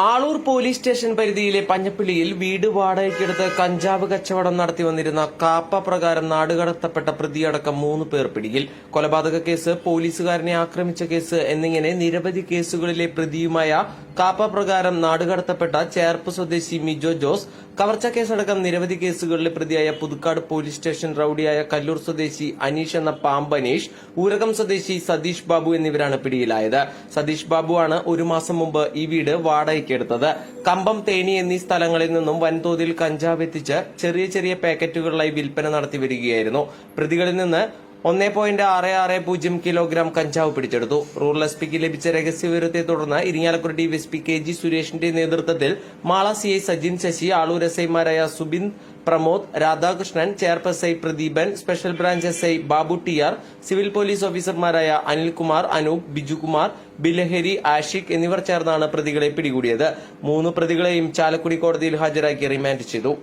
Aloor police station പരിധിയിലെ പഞ്ഞപ്പിള്ളിയിൽ വീട് വാടകയ്ക്കെടുത്ത് കഞ്ചാവ് കച്ചവടം നടത്തി വന്നിരുന്ന കാപ്പ പ്രകാരം നാടുകടത്തപ്പെട്ട പ്രതിയടക്കം മൂന്ന് പേർ പിടിയിൽ. കൊലപാതക കേസ് പോലീസുകാരനെ ആക്രമിച്ച കേസ് എന്നിങ്ങനെ നിരവധി കേസുകളിലെ പ്രതിയുമായ കാപ്പ പ്രകാരം നാടുകടത്തപ്പെട്ട ചേർപ്പ് സ്വദേശി മിജോ ജോസ് കവർച്ച കേസടക്കം നിരവധി കേസുകളിലെ പ്രതിയായ പുതുക്കാട് പോലീസ് സ്റ്റേഷൻ റൌഡിയായ കല്ലൂർ സ്വദേശി അനീഷ് എന്ന പാമ്പനീഷ് ഊരകം സ്വദേശി സതീഷ് ബാബു എന്നിവരാണ് പിടിയിലായത്. സതീഷ് ബാബുവാണ് ഒരു മാസം മുമ്പ് ഈ വീട് വാടകയ്ക്കെടുത്തത് കമ്പം തേനി എന്നീ സ്ഥലങ്ങളിൽ നിന്നും വൻതോതിൽ കഞ്ചാവ് എത്തിച്ച് ചെറിയ ചെറിയ പാക്കറ്റുകളിലായി വിൽപ്പന നടത്തി വരികയായിരുന്നു. പ്രതികളിൽ നിന്ന് ഒന്നേ പോയിന്റ് ആറ് ആറ് പൂജ്യം കിലോഗ്രാം കഞ്ചാവ് പിടിച്ചെടുത്തു. റൂറൽ എസ് പിക്ക് ലഭിച്ച രഹസ്യ വിവരത്തെ തുടർന്ന് Irinjalakuda S P K G സുരേഷിന്റെ നേതൃത്വത്തിൽ Mala C I Sajin Sasi Aloor S ഐമാരായ Subin Pramod Radhakrishnan ചെയർപേഴ്സ് I Pradeepan special branch S I Babu T R civil police ഓഫീസർമാരായ അനിൽകുമാർ അനൂപ് ബിജുകുമാർ ബിലഹരി ആഷിഖ് എന്നിവർ ചേർന്നാണ് പ്രതികളെ പിടികൂടിയത്. മൂന്ന് പ്രതികളെയും ചാലക്കുടി കോടതിയിൽ ഹാജരാക്കി റിമാൻഡ് ചെയ്തു.